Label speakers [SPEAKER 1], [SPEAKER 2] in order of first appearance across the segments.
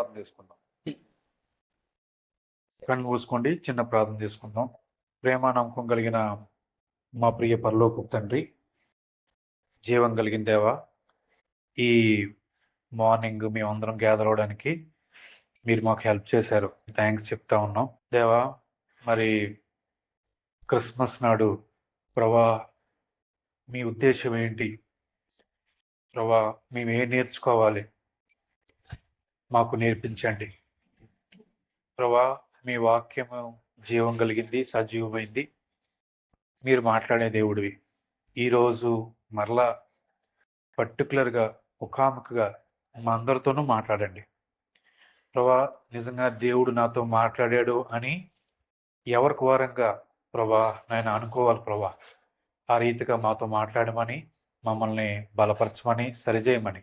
[SPEAKER 1] ప్రార్థన చేసుకుందాం. కళ్ళు మూసుకోండి చిన్న ప్రార్థన చేసుకుందాం. ప్రేమ నమ్మకం కలిగిన మా ప్రియ పరలోక తండ్రి జీవం కలిగిన దేవా ఈ మార్నింగ్ మేమందరం గ్యాదర్ అవడానికి మీరు మాకు హెల్ప్ చేశారు. థ్యాంక్స్ చెప్తా ఉన్నాం. దేవా మరి క్రిస్మస్ నాడు ప్రభా మీ ఉద్దేశం ఏంటి? ప్రభా మేము ఏం నేర్చుకోవాలి? మాకు నేర్పించండి. ప్రభా మీ వాక్యము జీవం కలిగింది సజీవమైంది. మీరు మాట్లాడే దేవుడివి. ఈరోజు మరలా పర్టికులర్గా ముఖాముఖిగా మా అందరితోనూ మాట్లాడండి. ప్రభా నిజంగా దేవుడు నాతో మాట్లాడాడు అని ఎవరికి వారంగా ప్రభా నేను అనుకోవాలి ప్రభా. ఆ రీతిగా మాతో మాట్లాడమని మమ్మల్ని బలపరచమని సరిచేయమని.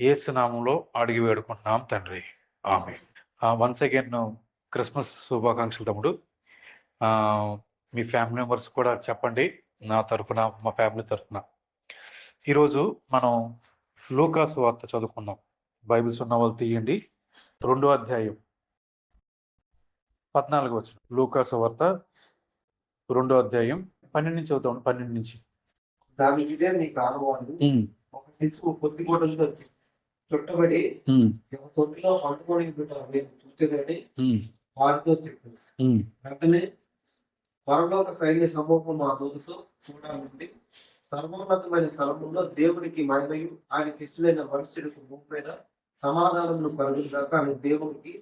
[SPEAKER 1] ఏసునామంలో అడిగి వేడుకుంటున్నాం తండ్రి. ఆమె వన్స్ అగైన్ క్రిస్మస్ శుభాకాంక్షలు తమ్ముడు. ఆ, మీ ఫ్యామిలీ మెంబర్స్ కూడా చెప్పండి. నా తరఫున మా ఫ్యామిలీ తరఫున ఈరోజు మనం లూకాసు వార్త చదువుకుందాం. బైబిల్స్ ఉన్న వాళ్ళు తీయండి. రెండో అధ్యాయం. పద్నాలుగు వచ్చిన లూకాసు వార్త రెండో అధ్యాయం పన్నెండు నుంచి చదువుతాం. పన్నెండు నుంచి.
[SPEAKER 2] దాని ఇదే నీకు
[SPEAKER 1] ఉమ్,
[SPEAKER 2] ఒక శిశువు కొద్ది గోడలతో చుట్టబడి ఒక తొట్టిలో పండుకొని నేను చూసేదని వారితో చెప్పింది వెంటనే పరలోక సైన్య సమూహం మా దూతతో చూడాలండి సర్వోన్నతమైన స్థలములో దేవునికి మహిమయు ఆయనకి ఇష్టమైన మనుషులకు భూమి మీద సమాధానములు కలుగుగాక అని దేవునికి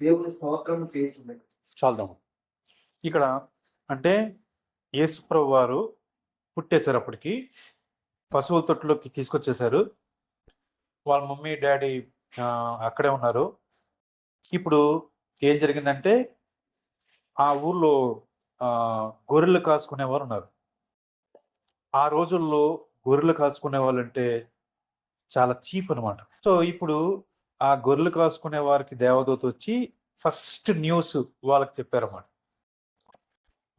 [SPEAKER 2] దేవుని స్తోత్రం చేయించున్నాయి
[SPEAKER 1] చాలుదాము ఇక్కడ అంటే యేసుప్రభు వారు పుట్టేశారు అప్పటికి పశువుల తొట్టులోకి తీసుకొచ్చేసారు వాళ్ళ మమ్మీ డాడీ అక్కడే ఉన్నారు. ఇప్పుడు ఏం జరిగిందంటే ఆ ఊర్లో గొర్రెలు కాసుకునేవారు ఉన్నారు. ఆ రోజుల్లో గొర్రెలు కాసుకునే వాళ్ళంటే చాలా చీప్ అనమాట సో ఇప్పుడు ఆ గొర్రెలు కాసుకునే వారికి దేవదూత వచ్చి ఫస్ట్ న్యూస్ వాళ్ళకి చెప్పారన్నమాట.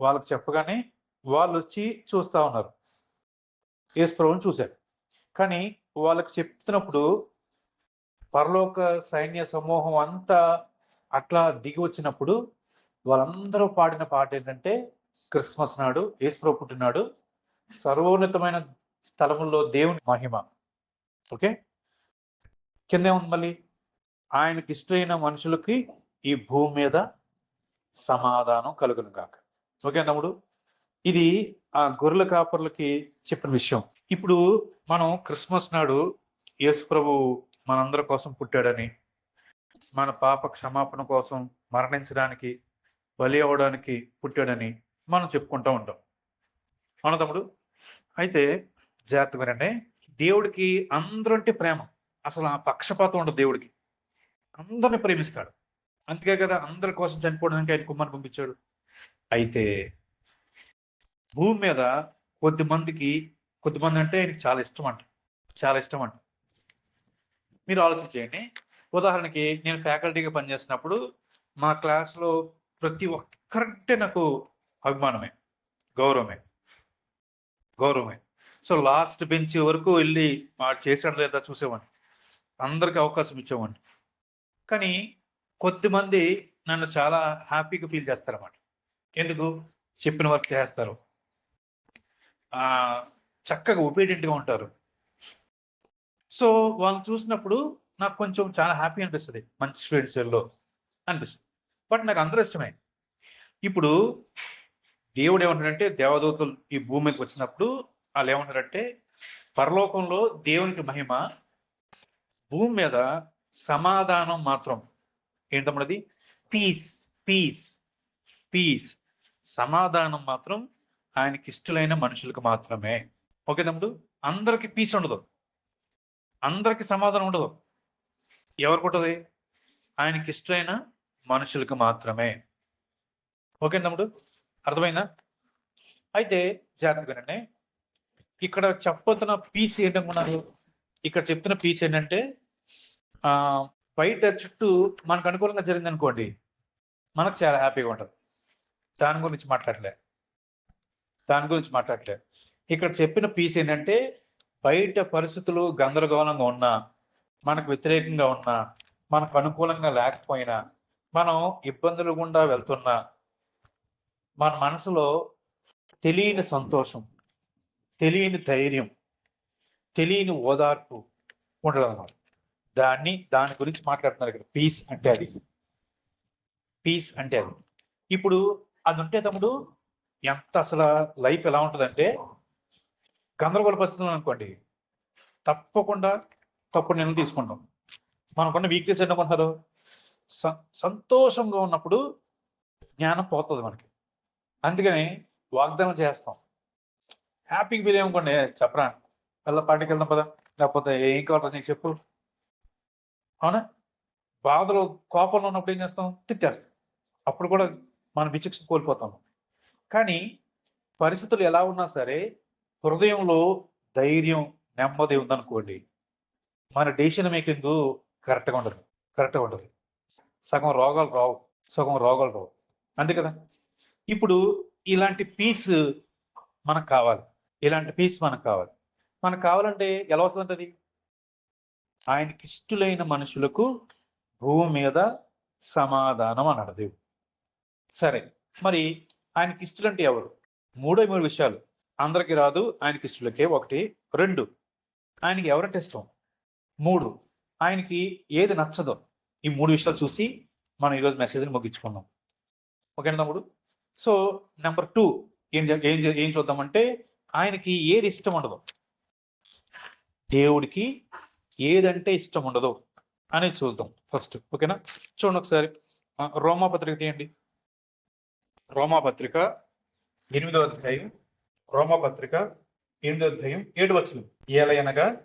[SPEAKER 1] వాళ్ళకి చెప్పగానే వాళ్ళు వచ్చి చూస్తా ఉన్నారు. యేసు ప్రభుని చూశారు. కానీ వాళ్ళకి చెప్తున్నప్పుడు పరలోక సైన్య సమూహం అంతా అట్లా దిగి వచ్చినప్పుడు వాళ్ళందరూ పాడిన పాట ఏంటంటే క్రిస్మస్ నాడు యేసు పుట్టినాడు సర్వోన్నతమైన స్థలముల్లో దేవుని మహిమ. ఓకే? కింద ఉంది మళ్ళీ? ఆయనకి ఇష్టమైన మనుషులకి ఈ భూమి మీద సమాధానం కలుగును కాక ఓకే తమ్ముడు ఇది ఆ గొర్రెల కాపర్లకి చెప్పిన విషయం. ఇప్పుడు మనం క్రిస్మస్ నాడు యేసు ప్రభు మనందరి కోసం పుట్టాడని మన పాప క్షమాపణ కోసం మరణించడానికి బలి అవ్వడానికి పుట్టాడని మనం చెప్పుకుంటూ ఉంటాం. మన తమ్ముడు? అయితే జాగ్రత్తగా అంటే దేవుడికి అందరంటే ప్రేమ. అసలు ఆ పక్షపాతం ఉండదు దేవుడికి. అందరిని ప్రేమిస్తాడు. అందుకే కదా అందరి కోసం చనిపోవడానికి ఆయన కుమ్మని పంపించాడు. అయితే భూమి మీద కొద్ది మందికి కొద్దిమంది అంటే ఆయనకి చాలా ఇష్టం అంట చాలా ఇష్టం అంట మీరు ఆలోచించేయండి ఉదాహరణకి నేను ఫ్యాకల్టీగా పనిచేసినప్పుడు మా క్లాస్లో ప్రతి ఒక్కరంటే నాకు అభిమానమే. గౌరవమే. గౌరవమే. సో లాస్ట్ బెంచ్ వరకు వెళ్ళి వాడు చేశాడు లేదా చూసేవాడిని. అందరికి అవకాశం ఇచ్చేవాడిని. కానీ కొద్దిమంది నన్ను చాలా హ్యాపీగా ఫీల్ చేస్తారన్నమాట. ఎందుకు? చెప్పిన వర్క్ చేస్తారు. చక్కగా ఒబీడియంట్గా ఉంటారు. సో వాళ్ళని చూసినప్పుడు నాకు కొంచెం చాలా హ్యాపీ అనిపిస్తుంది. మంచి స్టూడెంట్స్లో అనిపిస్తుంది. బట్ నాకు అందరూ ఇష్టమే. ఇప్పుడు దేవుడు ఏమంటాడంటే దేవదూతలు ఈ భూమి మీదకి వచ్చినప్పుడు వాళ్ళు ఏమంటారంటే పరలోకంలో దేవునికి మహిమ భూమి మీద సమాధానం మాత్రం. ఏంటమ్మది పీస్ పీస్ పీస్. సమాధానం మాత్రం ఆయనకి ఇష్టలైన మనుషులకు మాత్రమే. ఓకే తమ్ముడు? అందరికి పీస్ ఉండదు. అందరికి సమాధానం ఉండదు. ఎవరికి ఉంటుంది? ఆయనకి ఇష్టమైన మనుషులకు మాత్రమే. ఓకే తమ్ముడు? అర్థమైందా? అయితే జాగ్రత్తగానండి ఇక్కడ చెప్పతున్న పీస్ ఏంటనుకున్నారు ఇక్కడ చెప్తున్న పీస్ ఏంటంటే బయట చుట్టూ మనకు అనుకూలంగా జరిగింది అనుకోండి మనకు చాలా హ్యాపీగా ఉంటుంది. దాని గురించి మాట్లాడలే. దాని గురించి మాట్లాడలే. ఇక్కడ చెప్పిన పీస్ ఏంటంటే బయట పరిస్థితులు గందరగోళంగా ఉన్నా మనకు వ్యతిరేకంగా ఉన్నా మనకు అనుకూలంగా లేకపోయినా మనం ఇబ్బందులు గుండా వెళ్తున్నా మన మనసులో తెలియని సంతోషం తెలియని ధైర్యం తెలియని ఓదార్పు ఉండదన్నమాట. దాన్ని దాని గురించి మాట్లాడుతున్నారు ఇక్కడ. పీస్ అంటే అది. పీస్ అంటే అది. ఇప్పుడు అది ఉంటే తమ్ముడు ఎంత అసలు లైఫ్ ఎలా ఉంటుందంటే గందరగోళ పరిస్థితులు అనుకోండి. తప్పకుండా తప్పుడు నిర్ణయం తీసుకుంటాం. మనకున్న వీక్నెస్ ఏంటనుకుంటారు స- సంతోషంగా ఉన్నప్పుడు జ్ఞానం పోతుంది మనకి. అందుకని వాగ్దానం చేస్తాం. హ్యాపీగా ఫీల్ అయ్యనుకోండి చెప్పరా? వెళ్ళ పార్టీకి వెళ్దాం పదా. లేకపోతే ఏం కావాలో నీకు చెప్పు. అవునా? బాధలో కోపంలో ఉన్నప్పుడు ఏం చేస్తాం? తిట్టేస్తాం. అప్పుడు కూడా మనం విచక్షణ కోల్పోతాం. కానీ పరిస్థితులు ఎలా ఉన్నా సరే హృదయంలో ధైర్యం నెమ్మది ఉందనుకోండి మన డెసిషన్ మేకింగ్ కరెక్ట్గా ఉండదు కరెక్ట్గా ఉండదు. సగం రోగాలు రావు సగం రోగాలు రావు. అంతే కదా? ఇప్పుడు ఇలాంటి పీస్ మనకు కావాలి ఇలాంటి పీస్ మనకు కావాలి. మనకు కావాలంటే ఎలా వస్తుందంటది? ఆయనకి ఇష్టలైన మనుషులకు భూమి మీద సమాధానం అన్నాడు దేవుడు. సరే మరి ఆయనకి ఇష్టలంటే ఎవరు? మూడో మూడు విషయాలు. అందరికీ రాదు. ఆయనకి ఇష్టలకే ఒకటి రెండు. ఆయనకి ఎవరంటే ఇష్టం? మూడు. ఆయనకి ఏది నచ్చదో ఈ మూడు విషయాలు చూసి మనం ఈరోజు మెసేజ్ని ముగించుకుందాం. ఓకే తమ్ముడు? సో నెంబర్ టూ ఏం ఏం ఏం చూద్దామంటే ఆయనకి ఏది ఇష్టం ఉండదు. దేవుడికి ఏదంటే ఇష్టం ఉండదు అనేది చూద్దాం ఫస్ట్. ఓకేనా? చూడండి ఒకసారి. రోమా పత్రిక తీయండి. రోమా పత్రిక ఎనిమిదవ అధ్యాయం రోమపత్రిక పత్రిక అధ్యాయం ఏడు వచనం. ఏలయనగా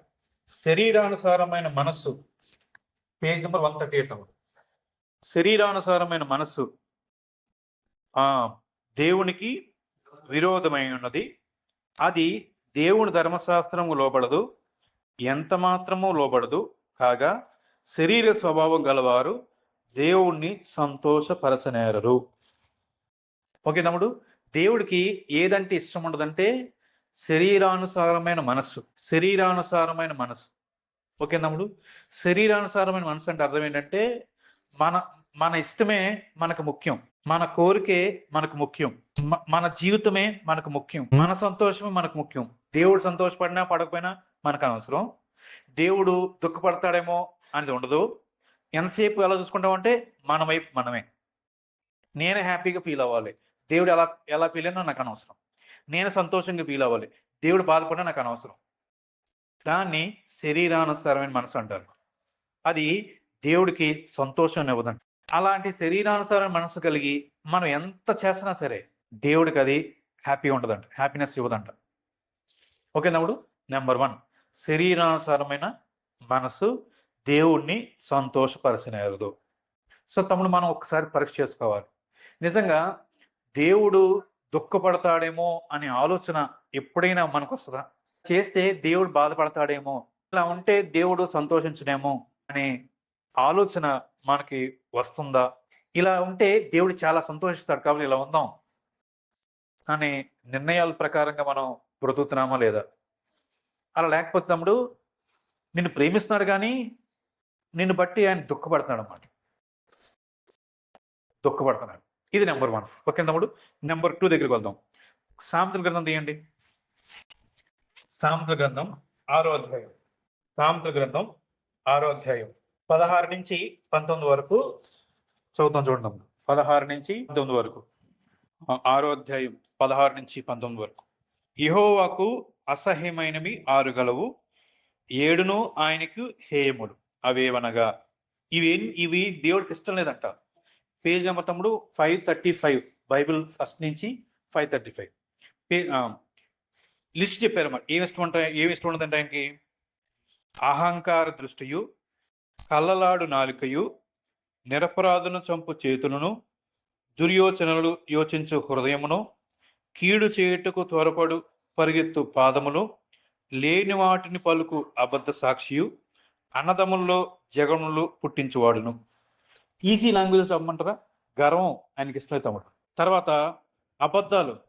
[SPEAKER 1] శరీరానుసారమైన మనస్సు. Page number one thirty eight శరీరానుసారమైన మనస్సు. ఆ దేవునికి విరోధమై ఉన్నది అది దేవుని ధర్మశాస్త్రము లోబడదు. ఎంత మాత్రము లోబడదు. కాగా శరీర స్వభావం గలవారు దేవుణ్ణి సంతోషపరచనేరరు. ఓకే తమ్ముడు. దేవుడికి ఏదంటే ఇష్టం ఉండదంటే శరీరానుసారమైన మనస్సు శరీరానుసారమైన మనస్సు. ఓకే తమ్ముడు? శరీరానుసారమైన మనసు అంటే అర్థం ఏంటంటే మన మన ఇష్టమే మనకు ముఖ్యం. మన కోరికే మనకు ముఖ్యం. మన జీవితమే మనకు ముఖ్యం. మన సంతోషమే మనకు ముఖ్యం. దేవుడు సంతోషపడినా పడకపోయినా మనకు అనవసరం. దేవుడు దుఃఖపడతాడేమో అనేది ఉండదు. ఎంతసేపు ఎలా చూసుకుంటామంటే మన వైపు మనమే. నేను హ్యాపీగా ఫీల్ అవ్వాలి. దేవుడు ఎలా ఎలా ఫీల్ అయినా నాకు అనవసరం. నేను సంతోషంగా ఫీల్ అవ్వాలి దేవుడు బాధపడినా నాకు అనవసరం. దాన్ని శరీరానుసారమైన మనసు అంటారు. అది దేవుడికి సంతోషం ఇవ్వదంట. అలాంటి శరీరానుసారమైన మనసు కలిగి మనం ఎంత చేసినా సరే దేవుడికి అది హ్యాపీ ఉండదంట హ్యాపీనెస్ ఇవ్వదంట. ఓకే తమ్ముడు నెంబర్ వన్. శరీరానుసారమైన మనసు దేవుణ్ణి సంతోషపరచనేరదు సో తమ్ముడు మనం ఒకసారి పరీక్ష చేసుకోవాలి. నిజంగా దేవుడు దుఃఖపడతాడేమో అనే ఆలోచన ఎప్పుడైనా మనకు వస్తుందా చేస్తే దేవుడు బాధపడతాడేమో ఇలా ఉంటే దేవుడు సంతోషించడేమో అనే ఆలోచన మనకి వస్తుందా? ఇలా ఉంటే దేవుడు చాలా సంతోషిస్తాడు కాబట్టి ఇలా ఉందాం అనే నిర్ణయాల ప్రకారంగా మనం బ్రతుకుతున్నామా లేదా? అలా లేకపోతే తమ్ముడు నిన్ను ప్రేమిస్తున్నాడు కానీ నిన్ను బట్టి ఆయన దుఃఖపడుతున్నాడు అన్నమాట. దుఃఖపడుతున్నాడు. ఇది నెంబర్ వన్ ఓకే తమ్ముడు? నెంబర్ టూ దగ్గరికి వెళ్దాం. సామెతల గ్రంథం తీయండి. సామెతల గ్రంథం ఆరో అధ్యాయం. సామెతల గ్రంథం ఆరో అధ్యాయం. పదహారు నుంచి పంతొమ్మిది వరకు చదువుతాం చూడండి పదహారు నుంచి పంతొమ్మిది వరకు. ఆరో అధ్యాయం పదహారు నుంచి పంతొమ్మిది వరకు. ఇహోవాకు అసహ్యమైనవి ఆరు గలవు ఏడును ఆయనకు హేయములు. అవేవనగా? ఇవి ఇవి దేవుడికి ఇష్టం లేదంట. పేజ్ నెంబర్ తమ్ముడు five thirty five Bible first నుంచి ఫైవ్ థర్టీ ఫైవ్ లిస్ట్ చెప్పారు మరి. ఏమి ఇష్టం ఉంటాయి ఏమి ఇష్టం ఉండదంటే ఆయనకి? అహంకార దృష్టియు కళ్ళలాడు నాలుకయు నిరపరాధును చంపు చేతులను దుర్యోచనలు యోచించు హృదయమును కీడు చేయుటకు త్వరపడు పరిగెత్తు పాదములు లేని వాటిని పలుకు అబద్ధ సాక్షియు అన్నదముల్లో జగములు పుట్టించువాడును. ఈజీ లాంగ్వేజ్ చెప్పమంటారా గర్వం ఆయనకి ఇష్టం లేదు తమ్ముడు. తర్వాత అబద్ధాలు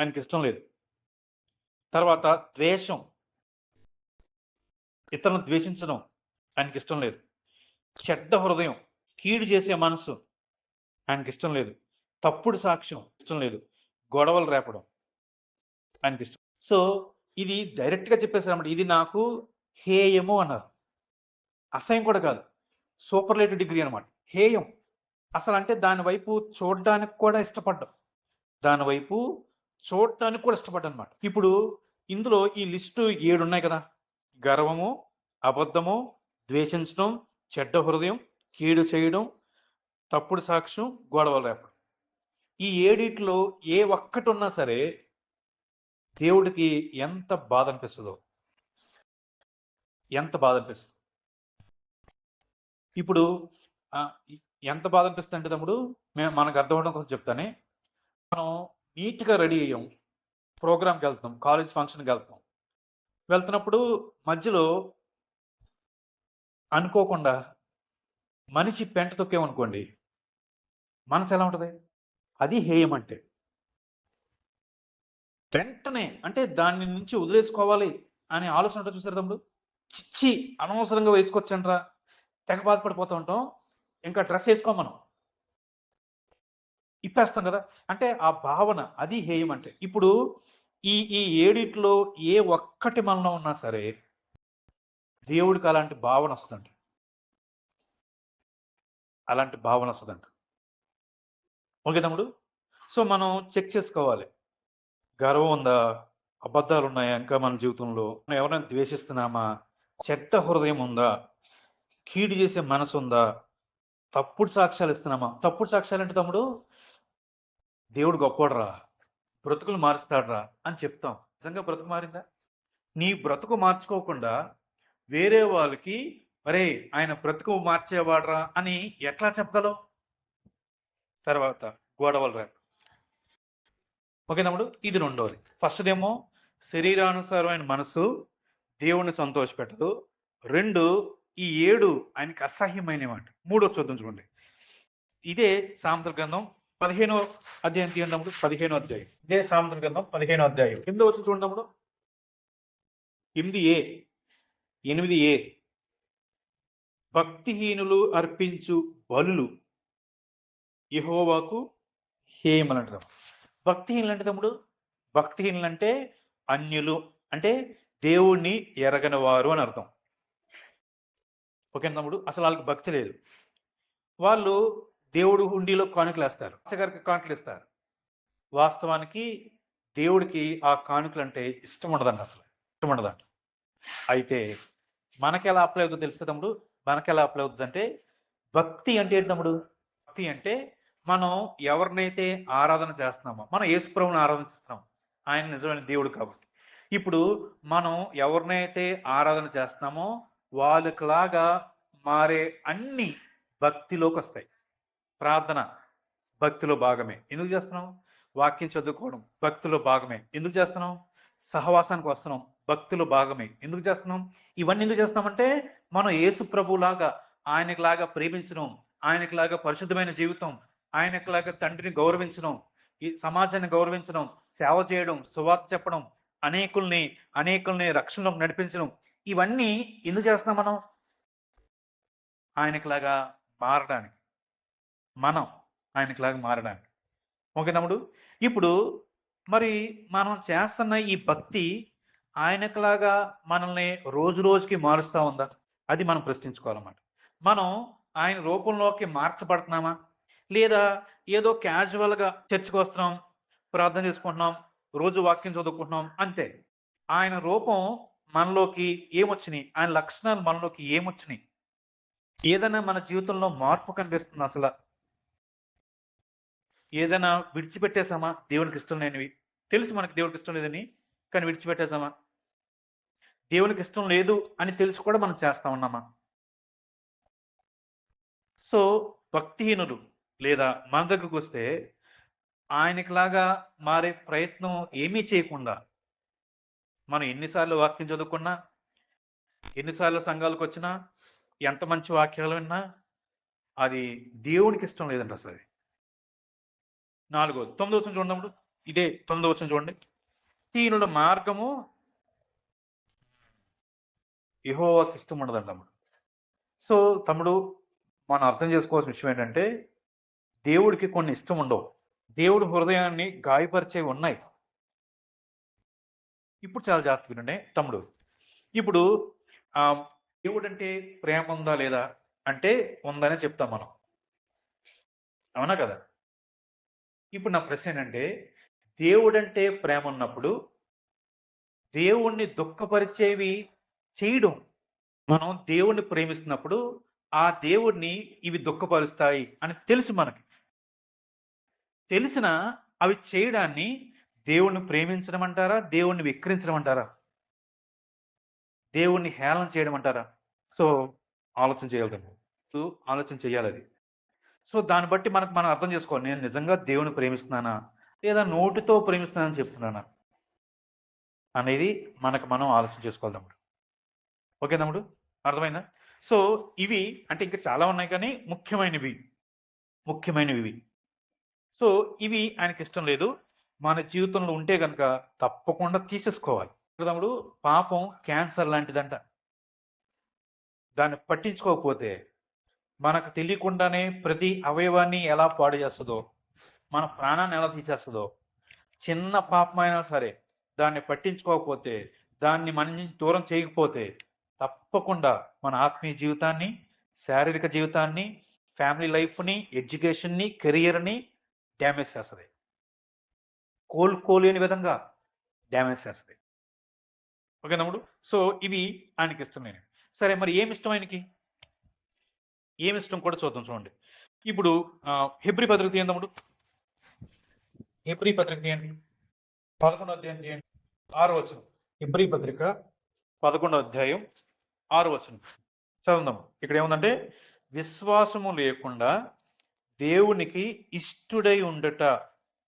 [SPEAKER 1] ఆయనకి ఇష్టం లేదు. తర్వాత ద్వేషం. ఇతరులను ద్వేషించడం ఆయనకి ఇష్టం లేదు. చెడ్డ హృదయం కీడు చేసే మనసు ఆయనకి ఇష్టం లేదు. తప్పుడు సాక్ష్యం ఇష్టం లేదు. గొడవలు రేపడం ఆయనకి ఇష్టం. సో ఇది డైరెక్ట్గా చెప్పేసారన్నమాట ఇది నాకు హేయము అన్నారు. అసహ్యం కూడా కాదు. సూపర్లేటివ్ డిగ్రీ అన్నమాట. హేయం. అసలు అంటే దాని వైపు చూడడానికి కూడా ఇష్టపడ్డం. దాని వైపు చూడటానికి కూడా ఇష్టపడ్డా అనమాట ఇప్పుడు ఇందులో ఈ లిస్టు ఏడు ఉన్నాయి కదా. గర్వము అబద్ధము ద్వేషించడం చెడ్డ హృదయం కీడు చేయడం తప్పుడు సాక్ష్యం గొడవలు రేపడం ఈ ఏడిట్లో ఏ ఒక్కటి ఉన్నా సరే దేవుడికి ఎంత బాధ అనిపిస్తుందో ఎంత బాధ అనిపిస్తుంది ఇప్పుడు ఎంత బాధ అనిపిస్తుంది అంటే తమ్ముడు మేము మనకు అర్థం అవడం కోసం చెప్తానే. మనం నీట్గా రెడీ అయ్యాం. ప్రోగ్రామ్కి వెళ్తాం కాలేజ్ ఫంక్షన్కి వెళ్తాం వెళ్తున్నప్పుడు మధ్యలో అనుకోకుండా మనిషి పెంట తొక్కేమనుకోండి మనసు ఎలా ఉంటుంది? అది హేయం అంటే. వెంటనే అంటే దాని నుంచి వదిలేసుకోవాలి అనే ఆలోచన ఉంటుంది చూసారు తమ్ముడు? చిచ్చి అనవసరంగా వేసుకొచ్చండ్రా తెగ బాధపడిపోతూ ఉంటాం. ఇంకా డ్రెస్ వేసుకోం మనం. ఇప్పేస్తాం కదా. అంటే ఆ భావన అది హేయం అంటే. ఇప్పుడు ఈ ఈ ఏడిట్లో ఏ ఒక్కటి మనలో ఉన్నా సరే దేవుడికి అలాంటి భావన వస్తుందంట అలాంటి భావన వస్తుందంట. ఓకే తమ్ముడు? సో మనం చెక్ చేసుకోవాలి. గర్వం ఉందా? అబద్ధాలు ఉన్నాయా? ఇంకా మన జీవితంలో మనం ఎవరైనా ద్వేషిస్తున్నామా? చెడ్డ హృదయం ఉందా? కీడు చేసే మనసు ఉందా? తప్పుడు సాక్ష్యాలు ఇస్తున్నామా? తప్పుడు సాక్ష్యాలు అంటే తమ్ముడు? దేవుడు గొప్పడురా బ్రతుకులు మారుస్తాడరా అని చెప్తాం. నిజంగా బ్రతుకు మారిందా? నీ బ్రతుకు మార్చుకోకుండా వేరే వాళ్ళకి అరే ఆయన బ్రతుకు మార్చేవాడరా అని ఎట్లా చెప్పగలవు? తర్వాత గోడవల రా. ఓకే తమ్ముడు ఇది రెండోది. ఫస్ట్ ఏమో శరీరానుసారమైన మనసు దేవుణ్ణి సంతోషపెట్టదు. రెండు ఈ ఏడు ఆయనకి అసహ్యమైనమాట. మూడో చూద్దాం చూడండి ఇదే సామంత్ర గ్రంథం పదిహేనో అధ్యాయం తీయండి పదిహేనో అధ్యాయం. ఇదే సామెతల గ్రంథం పదిహేనో అధ్యాయం. కింద వచ్చి చూడండి ఎనిమిది ఏ. ఎనిమిది ఏ. భక్తిహీనులు అర్పించు బలులు ఇహోవాకు హేమలు అంటారు. భక్తిహీనులు అంటే తమ్ముడు? భక్తిహీనులు అంటే అన్యులు అంటే దేవుణ్ణి ఎరగని వారు అని అర్థం. ఓకే తమ్ముడు అసలు వాళ్ళకి భక్తి లేదు. వాళ్ళు దేవుడు హుండీలో కానుకలు వేస్తారు అచ్చగారికి కానుకలు ఇస్తారు వాస్తవానికి దేవుడికి ఆ కానుకలు అంటే ఇష్టం ఉండదండి అసలు. ఇష్టం ఉండదంట అయితే మనకి ఎలా అప్లై అవుతుందో తెలుసా తమ్ముడు? మనకి ఎలా అప్లై అవుతుంది అంటే భక్తి అంటే ఏంటి తమ్ముడు? భక్తి అంటే మనం ఎవరినైతే ఆరాధన చేస్తున్నామో మనం యేసుప్రభుని ఆరాధిస్తున్నాం ఆయన నిజమైన దేవుడు కాబట్టి. ఇప్పుడు మనం ఎవరినైతే ఆరాధన చేస్తున్నామో వాళ్ళకులాగా మారే అన్ని భక్తిలోకి వస్తాయి ప్రార్థన భక్తిలో భాగమే. ఎందుకు చేస్తున్నాం వాక్యం చదువుకోవడం భక్తిలో భాగమే. ఎందుకు చేస్తున్నాం సహవాసానికి వస్తున్నాం భక్తిలో భాగమే. ఎందుకు చేస్తున్నాం? ఇవన్నీ ఎందుకు చేస్తున్నామంటే మనం యేసు ప్రభులాగా ఆయనకులాగా ప్రేమించడం ఆయనకులాగా పరిశుద్ధమైన జీవితం ఆయనకులాగా తండ్రిని గౌరవించడం ఈ సమాజాన్ని గౌరవించడం సేవ చేయడం సువార్త చెప్పడం అనేకుల్ని అనేకుల్ని రక్షణలోకి నడిపించడం ఇవన్నీ ఎందుకు చేస్తున్నాం మనం? ఆయనకులాగా మారడానికి. మనం ఆయనకులాగా మారడానికి. ఓకే తమ్ముడు? ఇప్పుడు మరి మనం చేస్తున్న ఈ భక్తి ఆయనకులాగా మనల్ని రోజు రోజుకి మారుస్తూ ఉందా? అది మనం ప్రశ్నించుకోవాలన్నమాట. మనం ఆయన రూపంలోకి మార్చబడుతున్నామా? లేదా ఏదో క్యాజువల్గా చర్చకు వస్తున్నాం ప్రార్థన చేసుకుంటున్నాం రోజు వాక్యం చదువుకుంటున్నాం అంతే. ఆయన రూపం మనలోకి ఏమొచ్చినాయి? ఆయన లక్షణాలు మనలోకి ఏమొచ్చినాయి? ఏదైనా మన జీవితంలో మార్పు కనిపిస్తుంది అసలు? ఏదైనా విడిచిపెట్టేసామా దేవునికి ఇష్టం లేనివి. తెలుసు మనకి దేవునికి ఇష్టం లేదని కానీ విడిచిపెట్టేసామా దేవునికి ఇష్టం లేదు అని తెలిసి కూడా మనం చేస్తా ఉన్నామా? సో భక్తిహీనులు లేదా మన దగ్గరకు వస్తే ఆయనకిలాగా మారే ప్రయత్నం ఏమీ చేయకుండా మనం ఎన్నిసార్లు వాక్యం చదువుకున్నా ఎన్నిసార్లు సంఘాలకు వచ్చినా ఎంత మంచి వాక్యాలు విన్నా అది దేవునికి ఇష్టం లేదండి అసలు నాలుగో తొమ్మిది వచ్చిన చూడండి ఇదే తొమ్మిది వచ్చిన చూడండి. దీనుల మార్గము యహోవాకి ఇష్టం ఉండదండి తమ్ముడు. సో తమ్ముడు మనం అర్థం చేసుకోవాల్సిన విషయం ఏంటంటే దేవుడికి కొన్ని ఇష్టం ఉండవు. దేవుడు హృదయాన్ని గాయపరిచేవి ఉన్నాయి. ఇప్పుడు చాలా జాగ్రత్త వినండి. తమ్ముడు ఇప్పుడు ఆ, దేవుడు అంటే ప్రేమ ఉందా లేదా? అంటే ఉందనే చెప్తాం మనం. అవునా కదా? ఇప్పుడు నా ప్రశ్న ఏంటంటే దేవుడంటే ప్రేమ ఉన్నప్పుడు దేవుణ్ణి దుఃఖపరిచేవి చేయడం. మనం దేవుణ్ణి ప్రేమిస్తున్నప్పుడు ఆ దేవుణ్ణి ఇవి దుఃఖపరుస్తాయి అని తెలుసు మనకి. తెలిసిన అవి చేయడాన్ని దేవుణ్ణి ప్రేమించడం అంటారా దేవుణ్ణి విక్రించడం అంటారా దేవుణ్ణి హేళన చేయడం అంటారా సో ఆలోచన చేయాలి. సో ఆలోచన చేయాలి అది. సో దాన్ని బట్టి మనకు మనం అర్థం చేసుకోవాలి. నేను నిజంగా దేవుని ప్రేమిస్తున్నానా? లేదా నోటితో ప్రేమిస్తున్నానని చెప్తున్నానా? అనేది మనకు మనం ఆలోచన చేసుకోవాలి తమ్ముడు. ఓకే తమ్ముడు? అర్థమైందా? సో ఇవి అంటే ఇంకా చాలా ఉన్నాయి కానీ ముఖ్యమైనవి. ముఖ్యమైనవి ఇవి. సో ఇవి ఆయనకి ఇష్టం లేదు. మన జీవితంలో ఉంటే కనుక తప్పకుండా తీసేసుకోవాలి. తమ్ముడు పాపం క్యాన్సర్ లాంటిదంట. దాన్ని పట్టించుకోకపోతే మనకు తెలియకుండానే ప్రతి అవయవాన్ని ఎలా పాడు చేస్తుందో మన ప్రాణాన్ని ఎలా తీసేస్తుందో చిన్న పాపమైనా సరే దాన్ని పట్టించుకోకపోతే దాన్ని మన నుంచి దూరం చేయకపోతే తప్పకుండా మన ఆత్మీయ జీవితాన్ని శారీరక జీవితాన్ని ఫ్యామిలీ లైఫ్ని ఎడ్యుకేషన్ని కెరియర్ని డ్యామేజ్ చేస్తుంది. కోలుకోలేని విధంగా డ్యామేజ్ చేస్తుంది. ఓకే తమ్ముడు సో ఇవి ఆయనకి ఇష్టం నేను సరే మరి ఏమి ఇష్టం ఆయనకి? ఏమి ఇష్టం కూడా చూద్దాం చూడండి. ఇప్పుడు హెబ్రి పత్రిక తీయండి తమ్ముడు హెబ్రి పత్రిక తీయండి. పదకొండో అధ్యాయం తీయండి. ఆరు వచనం. హెబ్రి పత్రిక పదకొండో అధ్యాయం ఆరు వచనం. చదువుదాము ఇక్కడ ఏముందంటే విశ్వాసము లేకుండా దేవునికి ఇష్టుడై ఉండట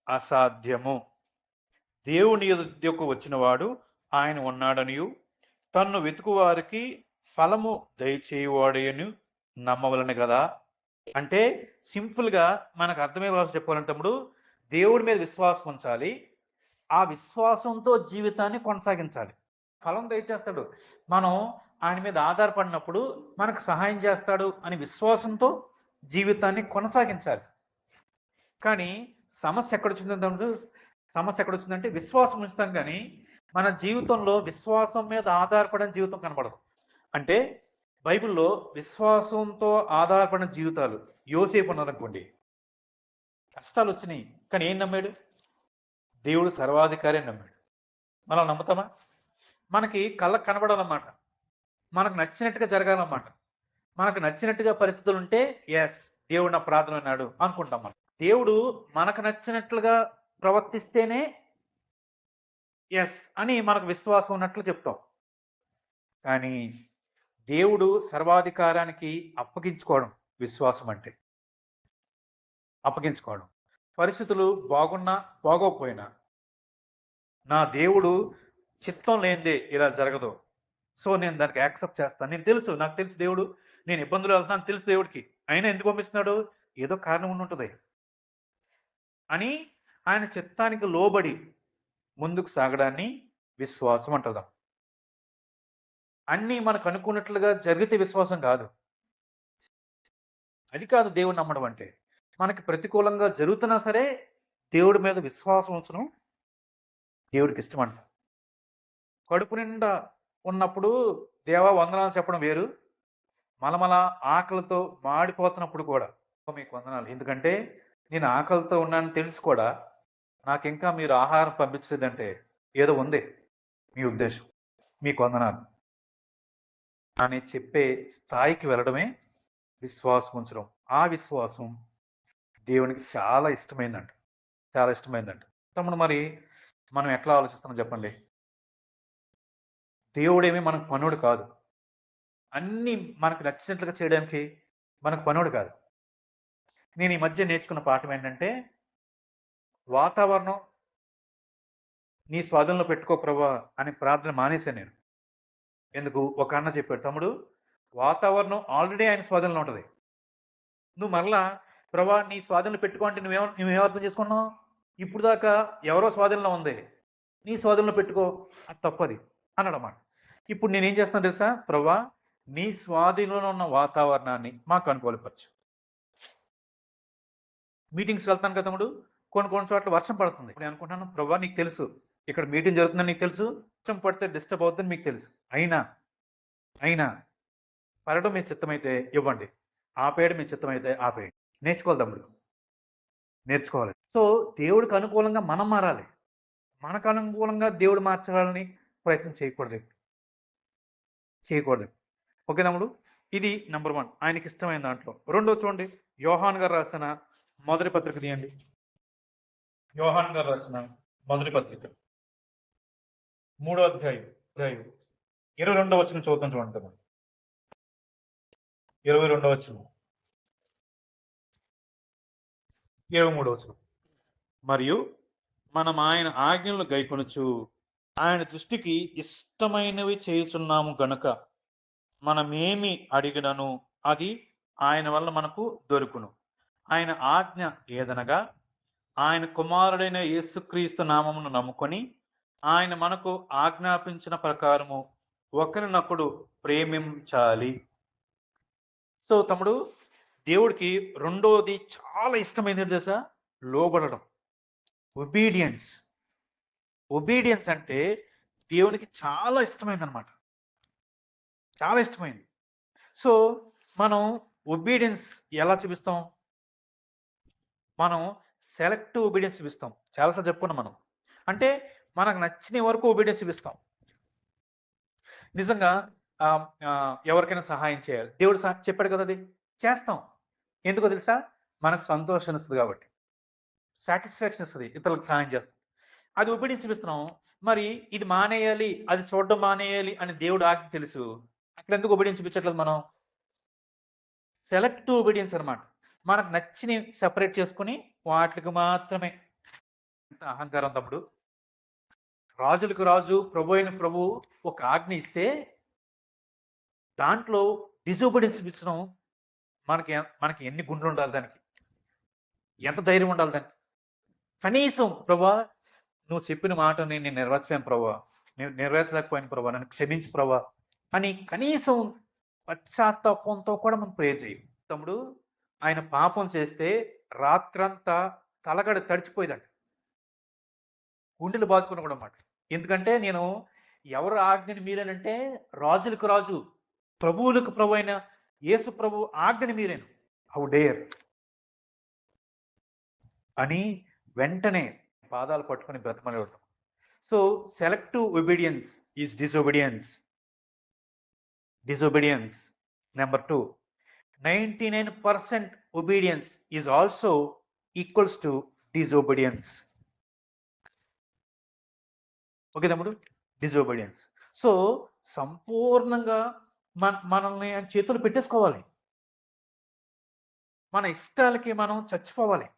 [SPEAKER 1] అసాధ్యము. దేవుని ఎదుకు వచ్చినవాడు ఆయన ఉన్నాడనియు. తన్ను వెతుకు వారికి ఫలము దయచేయువాడని నమ్మవలను కదా. అంటే సింపుల్గా మనకు అర్థమయ్యే భాష చెప్పాలంటే తమ్ముడు దేవుడి మీద విశ్వాసం ఉంచాలి. ఆ విశ్వాసంతో జీవితాన్ని కొనసాగించాలి. ఫలం దయచేస్తాడు. మనం ఆయన మీద ఆధారపడినప్పుడు మనకు సహాయం చేస్తాడు అని విశ్వాసంతో జీవితాన్ని కొనసాగించాలి. కానీ సమస్య ఎక్కడ తమ్ముడు సమస్య ఎక్కడ వచ్చిందంటే విశ్వాసం ఉంచుతాం కానీ మన జీవితంలో విశ్వాసం మీద ఆధారపడిన జీవితం కనబడదు. అంటే బైబిల్లో విశ్వాసంతో ఆధారపడిన జీవితాలు యోసేపు ఉన్నారనుకోండి కష్టాలు వచ్చినాయి కానీ ఏం నమ్మాడు? దేవుడు సర్వాధికారి అని నమ్మాడు. మనం నమ్ముతామా? మనకి కళ్ళకు కనబడాలన్నమాట. మనకు నచ్చినట్టుగా జరగాలన్నమాట. మనకు నచ్చినట్టుగా పరిస్థితులు ఉంటే ఎస్ దేవుడు నా ప్రార్థన విన్నాడు అనుకుంటాం మనం. దేవుడు మనకు నచ్చినట్లుగా ప్రవర్తిస్తేనే ఎస్ అని మనకు విశ్వాసం ఉన్నట్లు చెప్తాం. కానీ దేవుడు సర్వాధికారానికి అప్పగించుకోవడం విశ్వాసం అంటే. అప్పగించుకోవడం. పరిస్థితులు బాగున్నా బాగోకపోయినా నా దేవుడు చిత్తం లేనిదే ఇలా జరగదు. సో నేను దానికి యాక్సెప్ట్ చేస్తాను. నేను తెలుసు నాకు తెలుసు దేవుడు. నేను ఇబ్బందులు వెళ్తాను తెలుసు దేవుడికి. అయినా ఎందుకు పంపిస్తున్నాడు? ఏదో కారణం ఉండి ఉంటుంది. అని ఆయన చిత్తానికి లోబడి ముందుకు సాగడాన్ని విశ్వాసం అంటదాం అన్నీ మనకు అనుకున్నట్లుగా జరిగితే విశ్వాసం కాదు. అది కాదు దేవుడు నమ్మడం అంటే. మనకి ప్రతికూలంగా జరుగుతున్నా సరే దేవుడి మీద విశ్వాసం ఉంచడం దేవుడికి ఇష్టం అంట కడుపు నిండా ఉన్నప్పుడు దేవా వందనాలు చెప్పడం వేరు. మలమల ఆకలితో మాడిపోతున్నప్పుడు కూడా మీకు వందనాలు. ఎందుకంటే నేను ఆకలితో ఉన్నానని తెలిసి కూడా నాకు ఇంకా మీరు ఆహారం పంపించదంటే ఏదో ఉంది. మీ ఉద్దేశం. మీకు వందనాలు. అని చెప్పే స్థాయికి వెళ్ళడమే విశ్వాసం ఉంచడం. ఆ విశ్వాసం దేవునికి చాలా ఇష్టమైందంట. చాలా ఇష్టమైందంట. తమ్ముడు మరి మనం ఎట్లా ఆలోచిస్తున్నాం చెప్పండి? దేవుడేమి మనకు పనుడు కాదు. అన్నీ మనకు నచ్చినట్లుగా చేయడానికి మనకు పనుడు కాదు. నేను ఈ మధ్య నేర్చుకున్న పాఠం ఏంటంటే వాతావరణం నీ స్వాధీనంలో పెట్టుకో ప్రభా అని ప్రార్థన మానేశాను నేను. ఎందుకు? ఒక అన్న చెప్పాడు తమ్ముడు వాతావరణం ఆల్రెడీ ఆయన స్వాధీనంలో ఉంటుంది. నువ్వు మరలా ప్రభా నీ స్వాధీనంలో పెట్టుకో అంటే నువ్వేమ నువ్వేం అర్థం చేసుకున్నావు? ఇప్పుడు దాకా ఎవరో స్వాధీనంలో ఉంది. నీ స్వాధీనంలో పెట్టుకో. అది తప్పది. అన్నాడు అన్నమాట. ఇప్పుడు నేనేం చేస్తున్నాను తెలుసా? ప్రభా నీ స్వాధీనంలో ఉన్న వాతావరణాన్ని మాకు అనుకూలపరచు. మీటింగ్స్కి వెళ్తాను కదా తమ్ముడు? కొన్ని కొన్ని చోట్ల వర్షం పడుతుంది. నేను అనుకుంటాను ప్రభా నీకు తెలుసు. ఇక్కడ మీటింగ్ జరుగుతుందని నీకు తెలుసు. వర్షం పడితే డిస్టర్బ్ అవుతుందని మీకు తెలుసు. అయినా అయినా పడడం మీ చిత్తమైతే ఇవ్వండి. ఆపేయడం మీ చిత్తమైతే ఆపేయండి. నేర్చుకోవాలి తమ్ముడు. నేర్చుకోవాలి. సో దేవుడికి అనుకూలంగా మనం మారాలి. మనకు అనుకూలంగా దేవుడు మార్చాలని ప్రయత్నం చేయకూడదు. చేయకూడదు. ఓకే తమ్ముడు? ఇది నెంబర్ వన్. ఆయనకి ఇష్టమైన దాంట్లో. రెండో చూడండి. యోహాన్ గారు రాసిన మొదటి పత్రిక తీయండి. యోహాన్ గారు రాసిన మొదటి పత్రిక. మూడో అధ్యాయం అధ్యాయం. ఇరవై రెండో వచ్చిన చూద్దాం చూడండి మనం ఇరవై రెండో వచ్చిన ఇరవై మూడో వచ్చిన మరియు మనం ఆయన ఆజ్ఞలు గైకొనచ్చు ఆయన దృష్టికి ఇష్టమైనవి చేయుచున్నాము గనుక మనమేమి అడిగినను అది ఆయన వల్ల మనకు దొరుకును. ఆయన ఆజ్ఞ ఏదనగా ఆయన కుమారుడైన యేసుక్రీస్తు నామమును నమ్ముకొని ఆయన మనకు ఆజ్ఞాపించిన ప్రకారము ఒకరినొకడు ప్రేమించాలి. సో తమ్ముడు దేవుడికి రెండోది చాలా ఇష్టమైనది తెలుసా? లోబడడం. ఒబీడియన్స్ ఒబీడియన్స్ అంటే దేవునికి చాలా ఇష్టమైంది అనమాట చాలా ఇష్టమైంది. సో మనం ఒబీడియన్స్ ఎలా చూపిస్తాం? మనం సెలెక్టివ్ ఒబీడియన్స్ చూపిస్తాం. చాలాసార్లు చెప్పుకున్నాం మనం. అంటే మనకు నచ్చిన వరకు ఒబీడియన్స్ చూపిస్తాం. నిజంగా ఎవరికైనా సహాయం చేయాలి. దేవుడు చెప్పాడు కదా అది? చేస్తాం. ఎందుకో తెలుసా? మనకు సంతోషం ఇస్తుంది కాబట్టి. సాటిస్ఫాక్షన్ ఇస్తుంది ఇతరులకు సహాయం చేస్తాం. అది ఒబీడియన్స్ చూపిస్తున్నాం. మరి ఇది మానేయాలి అది చూడడం మానేయాలి అని దేవుడు ఆజ్ఞ తెలుసు. అక్కడ ఎందుకు ఒబీడియన్స్ చూపించట్లేదు మనం? సెలెక్టివ్ ఒబీడియన్స్ అన్నమాట. మనకు నచ్చిన సెపరేట్ చేసుకుని వాటికి మాత్రమే ఎంత అహంకారం తమ్ముడు రాజులకు రాజు ప్రభు అయిన ప్రభు ఒక ఆజ్ఞ ఇస్తే దాంట్లో డిజోబీడియన్స్ చూపించడం మనకి మనకి ఎన్ని గుండ్లు ఉండాలి దానికి? ఎంత ధైర్యం ఉండాలి దానికి? కనీసం ప్రభా నువ్వు చెప్పిన మాటని నేను నెరవేర్చలేను ప్రభా. నేను నెరవేర్చలేకపోయాను ప్రభా. నన్ను క్షమించు ప్రభా. అని కనీసం పశ్చాత్తాపంతో కూడా మనం ప్రేర్ చేయం. తమ్ముడు ఆయన పాపం చేస్తే రాత్రంతా తలగడ తడిచిపోయేదంట. గుండెలు బాదుకుని కూడా అన్నమాట ఎందుకంటే నేను ఎవరు ఆజ్ఞని మీరేనంటే రాజులకు రాజు ప్రభువులకు ప్రభు అయిన యేసు ప్రభు ఆజ్ఞని మీరేను. How dare. అని వెంటనే పాదాలు పట్టుకొని బ్రతమని so selective obedience is disobedience. Disobedience. Number two. 99% obedience is also equals to disobedience. Okay తమ్ముడు? డిజోబీడియన్స్ సో సంపూర్ణంగా మన మనల్ని చేతులు పెట్టేసుకోవాలి. మన ఇష్టాలకి మనం చచ్చిపోవాలి.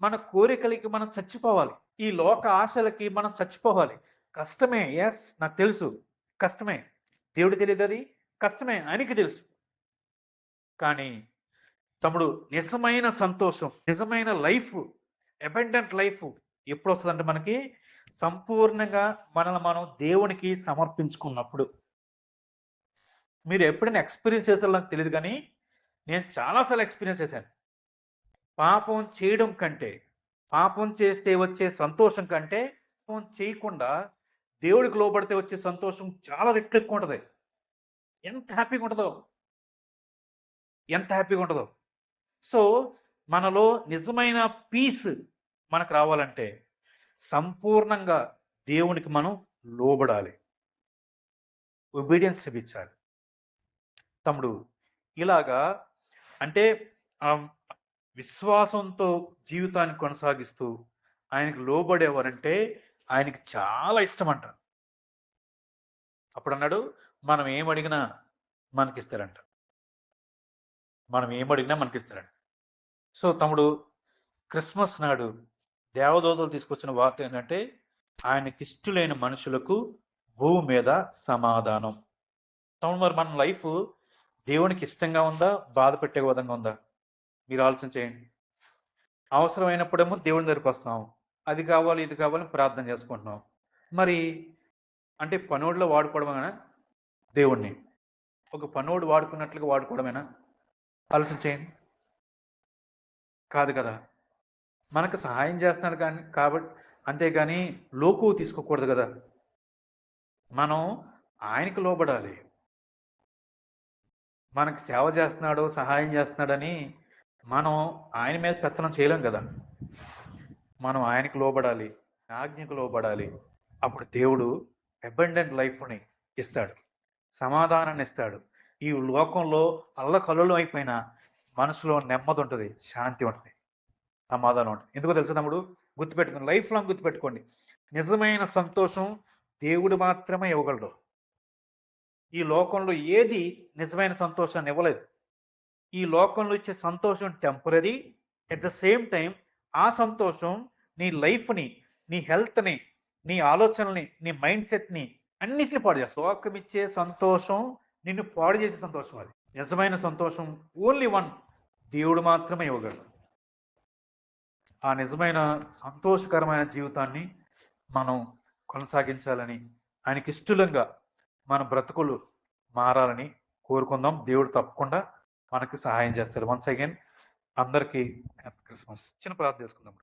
[SPEAKER 1] మన కోరికలకి మనం చచ్చిపోవాలి. ఈ లోక ఆశలకి మనం చచ్చిపోవాలి. కష్టమే ఎస్ నాకు తెలుసు. కష్టమే. దేవుడు తెలియదు అది. కష్టమే ఆయనకి తెలుసు. కానీ తమ్ముడు నిజమైన సంతోషం నిజమైన లైఫ్ అబెండెంట్ లైఫ్ ఎప్పుడు వస్తుందంటే మనకి సంపూర్ణంగా మనల్ని మనం దేవునికి సమర్పించుకున్నప్పుడు. మీరు ఎప్పుడైనా ఎక్స్పీరియన్స్ చేసారో నాకు తెలియదు కానీ నేను చాలాసార్లు ఎక్స్పీరియన్స్ చేశాను. పాపం చేయడం కంటే పాపం చేస్తే వచ్చే సంతోషం కంటే పాపం చేయకుండా దేవుడికి లోబడితే వచ్చే సంతోషం చాలా రెట్లు ఎక్కువ ఉంటుంది. ఎంత హ్యాపీగా ఉంటుందో. ఎంత హ్యాపీగా ఉంటుందో. సో మనలో నిజమైన పీస్ మనకు రావాలంటే సంపూర్ణంగా దేవునికి మనం లోబడాలి. ఒబీడియన్స్ చూపించాలి తమ్ముడు ఇలాగా అంటే విశ్వాసంతో జీవితాన్ని కొనసాగిస్తూ ఆయనకు లోబడేవారంటే ఆయనకి చాలా ఇష్టం అంట అప్పుడు అన్నాడు మనం ఏమడిగినా మనకిస్తారంట. మనం ఏం అడిగినా మనకిస్తారంట సో తమ్ముడు క్రిస్మస్ నాడు దేవదూతలు తీసుకొచ్చిన వార్త ఏంటంటే ఆయనకి ఇష్టలైన మనుషులకు భూమి మీద సమాధానం. తమ్ముడు మరి మన లైఫ్ దేవునికి ఇష్టంగా ఉందా? బాధ పెట్టే విధంగా ఉందా? మీరు ఆలోచన చేయండి. అవసరమైనప్పుడేమో దేవుని దగ్గరికి వస్తాం. అది కావాలి ఇది కావాలని ప్రార్థన చేసుకుంటున్నాం. మరి అంటే పనోడులో వాడుకోవడమేనా? దేవుణ్ణి. ఒక పనోడు వాడుకున్నట్లుగా వాడుకోవడమేనా? ఆలోచన చేయండి. కాదు కదా. మనకు సహాయం చేస్తున్నాడు కానీ కాబట్టి అంతేగాని లోకు తీసుకోకూడదు కదా. మనం ఆయనకు లోబడాలి. మనకు సేవ చేస్తున్నాడు సహాయం చేస్తున్నాడని మనం ఆయన మీద పెత్తనం చేయలేం కదా. మనం ఆయనకు లోబడాలి ఆజ్ఞకు లోబడాలి. అప్పుడు దేవుడు అబండెంట్ లైఫ్ని ఇస్తాడు. సమాధానాన్ని ఇస్తాడు. ఈ లోకంలో అల్లకల్లోలం అయిపోయిన మనసులో నెమ్మది ఉంటుంది శాంతి ఉంటుంది సమాధానం ఉంటుంది ఎందుకో తెలుసు తమ్ముడు? గుర్తుపెట్టుకోండి లైఫ్ లాంగ్ గుర్తుపెట్టుకోండి. నిజమైన సంతోషం దేవుడు మాత్రమే ఇవ్వగలడు. ఈ లోకంలో ఏది నిజమైన సంతోషాన్ని ఇవ్వలేదు. ఈ లోకంలో ఇచ్చే సంతోషం temporary at the same time ఆ సంతోషం నీ లైఫ్ని నీ హెల్త్ని నీ ఆలోచనల్ని నీ మైండ్ సెట్ని అన్నిటిని పాడు చేస్తావు లోకమిచ్చే సంతోషం నిన్ను పాడు చేసే సంతోషం అది. నిజమైన సంతోషం ఓన్లీ వన్ దేవుడు మాత్రమే ఇవ్వగలడు. ఆ నిజమైన సంతోషకరమైన జీవితాన్ని మనం కొనసాగించాలని ఆయనకి ఇష్టలంగా మన బ్రతుకులు మారాలని కోరుకుందాం. దేవుడు తప్పకుండా మనకి సహాయం చేస్తాడు. వన్స్ అగైన్ అందరికీ హ్యాపీ క్రిస్మస్. చిన్న ప్రార్థన చేసుకుందాం.